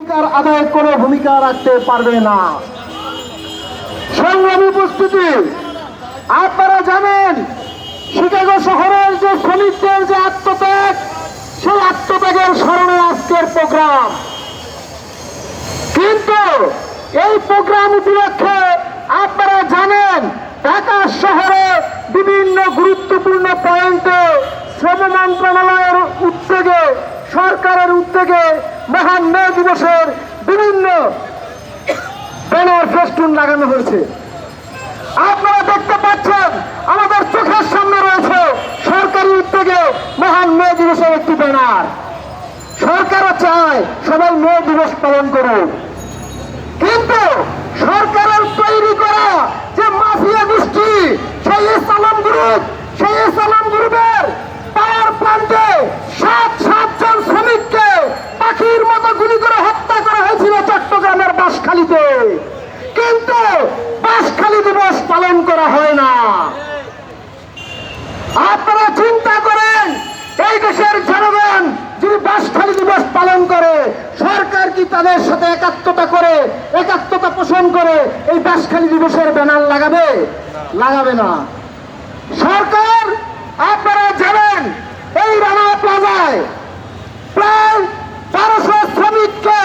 ভূমিকার আদায় কোনো ভূমিকা রাখতে পারবে না। সংগ্রামী উপস্থিতি, আপনারা জানেন, শিকাগো শহরের যে শ্রমিকদের যে আত্মত্যাগ, সেই আত্মত্যাগের স্মরণে আজকের প্রোগ্রাম। কিন্তু এই প্রোগ্রাম উপলক্ষে আপনারা জানেন, ঢাকা শহরে বিভিন্ন গুরুত্বপূর্ণ পয়েন্টে শ্রম মন্ত্রণালয়ের উদ্যোগে, সরকারের উদ্যোগে মহান মে দিবসের বিভিন্ন ব্যানার ফেস্টুন লাগানো হয়েছে। আপনারা দেখতে পাচ্ছেন, আমাদের চোখের সামনে রয়েছে সরকারি উদ্যোগে মহান মে দিবসের একটি ব্যানার। সরকারও চায় সবাই মে দিবস পালন করুক। কিন্তু সরকারের তৈরি করা যে মাফিয়া গোষ্ঠী সেই সালাম গ্রুপ সেই সালাম গ্রুপের পাওয়ার প্লান্টে সাত সাতজন শ্রমিককে পাখির মতো গুলি করে হত্যা করা হয়েছিল চট্টগ্রামের বাঁশখালীতে কিন্তু বাঁশখালী দিবস পালন করা হয় না আপনারা চিন্তা করেন এই দেশের জনগণ যদি বাসখালী দিবস পালন করে, সরকার কি তাদের সাথে একাত্মতা করে, একাত্মতা পোষণ করে এই বাসখালী দিবসের ব্যানার লাগাবে? লাগাবে না। সরকার, আপনারা জানেন, এই রানা প্লাজায় প্রায় বারোশো শ্রমিককে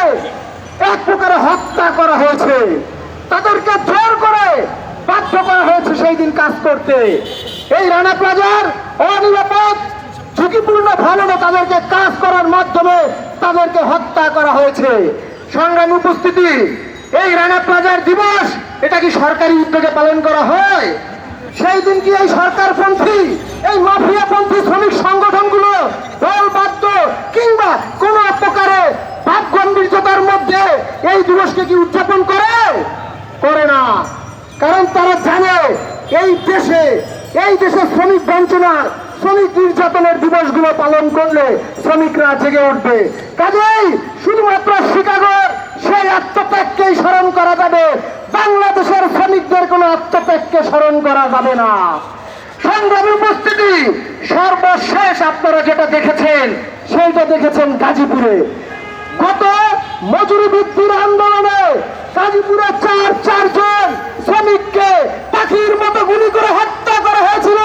এক প্রকারে হত্যা করা হয়েছে। তাদেরকে জোর করে বাধ্য করা হয়েছে সেই দিন কাজ করতে। এই রানা প্লাজার অনিরাপদ ঝুঁকিপূর্ণ ভবনে তাদেরকে কাজ করার মাধ্যমে তাদেরকে হত্যা করা হয়েছে। সংগ্রাম উপস্থিতি, এই রানা প্লাজার দিবস, এটা কি সরকারি উদ্যোগে পালন করা হয়? সেই দিন কি এই সরকারপন্থী, এই মাফিয়াপন্থী শ্রমিক সংগঠনগুলো দলবাদ্য কিংবা কোন প্রকারে ভাব গম্ভীর্যতার মধ্যে এই দিবসকে কি উদযাপন করে? করে না। কারণ তারা জানে, এই দেশে এই দেশে শ্রমিক বঞ্চনার শ্রমিক নির্যাতনের দিবসগুলো পালন করলে শ্রমিকরা জেগে উঠবে। কাজেই শুধুমাত্র শিকাগোর সেই আত্মত্যাগকেই স্মরণ করা যাবে। বাংলাদেশের শ্রমিকদের কোনো আত্মত্যাগকে স্মরণ করা যাবে না। সংগ্রামী উপস্থিতি সর্বশেষ আপনারা যেটা দেখেছেন, সেইটা দেখেছেন গাজীপুরে। গত মজুরি বৃদ্ধির আন্দোলনে গাজীপুরে চার, চারজন শ্রমিককে পাখির মতো গুলি করে হত্যা করা হয়েছিল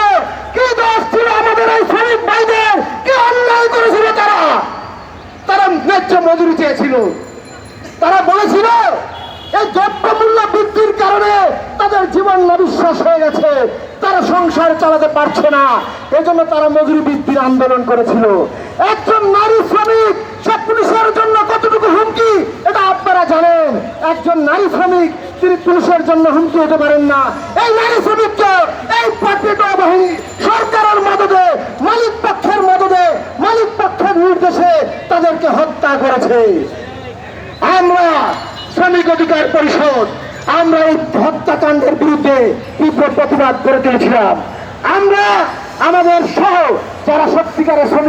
কি দোষ ছিল আমাদের এই শ্রমিক ভাইদের কি অন্যায় করেছিল তারা তারা ন্যায্য মজুরি চেয়েছিল। তারা বলেছিল, এই দ্রব্যমূল্য বৃদ্ধির কারণে তাদের জীবন অবিশ্বাস হয়ে গেছে। তারা সংসার চালাতে পারছে না। এজন্য তারা মজুরি বৃদ্ধির আন্দোলন করেছিল। একজন নারী শ্রমিক, সে পুলিশের জন্য কতটুকু হুমকি, এটা আপনারা জানেন। একজন নারী শ্রমিক, তিনি পুলিশের জন্য হুমকি হতে পারেন না। এই নারী শ্রমিককে তাদেরকে হত্যা করেছে। আমরা শ্রমিক অধিকার পরিষদ, আমরা এই হত্যাকাণ্ডের বিরুদ্ধে তীব্র প্রতিবাদ করে তুলেছিলাম। আমরা, আমাদের সহ যারা সত্যিকারের শ্রমিক